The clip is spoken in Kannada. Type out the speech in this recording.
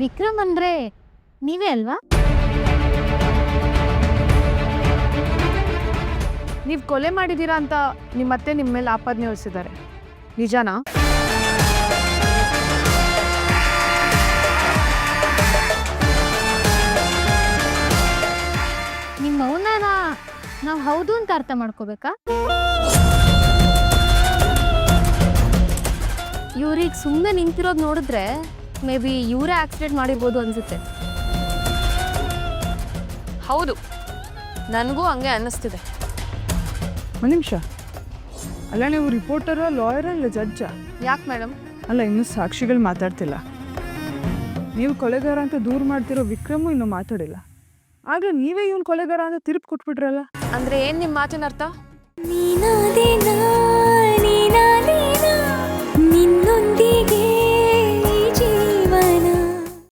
ವಿಕ್ರಮ್ ಅಂದ್ರೆ ನೀವೇ ಅಲ್ವಾ? ನೀವು ಕೊಲೆ ಮಾಡಿದ್ದೀರಾ ಅಂತ ನಿಮ್ಮ ಅತ್ತೆ ನಿಮ್ಮ ಮೇಲೆ ಆಪಾದನೆ ಹೊರಿಸಿದ್ದಾರೆ. ನಿಜನಾ? ನಿಮ್ಮ ಮೌನನ ನಾವು ಹೌದು ಅಂತ ಅರ್ಥ ಮಾಡ್ಕೋಬೇಕಾ? ಇವ್ರಿಗೆ ಸುಮ್ಮನೆ ನಿಂತಿರೋದು ನೋಡಿದ್ರೆ ಮೇ ಬಿ ಇವರೇ ಆಕ್ಸಿಡೆಂಟ್ ಮಾಡಿರ್ಬೋದು ಅನ್ಸುತ್ತೆ. ಹೌದು. ನನಗೂ ಹಂಗೆ ಅನ್ನಿಸ್ತಿದೆ. ಒಂದು ನಿಮಿಷ. ಅಲ್ಲ ನೀವು ರಿಪೋರ್ಟರ ಲಾಯರ ಇಲ್ಲ ಜಡ್ಜ ಯಾಕೆ ಮೇಡಮ್ ಅಲ್ಲ ಇನ್ನೂ ಸಾಕ್ಷಿಗಳು ಮಾತಾಡ್ತಿಲ್ಲ. ನೀವು ಕೊಲೆಗಾರ ಅಂತ ದೂರ ಮಾಡ್ತಿರೋ ವಿಕ್ರಮು ಇನ್ನೂ ಮಾತಾಡಿಲ್ಲ. ಆಗ ನೀವೇ ಇವನ್ ಕೊಲೆಗಾರ ಅಂತ ತಿರುಪ್ ಕೊಟ್ಬಿಟ್ರಲ್ಲ? ಅಂದ್ರೆ ಏನ್ ನಿಮ್ಮ ಮಾತಿನ ಅರ್ಥ?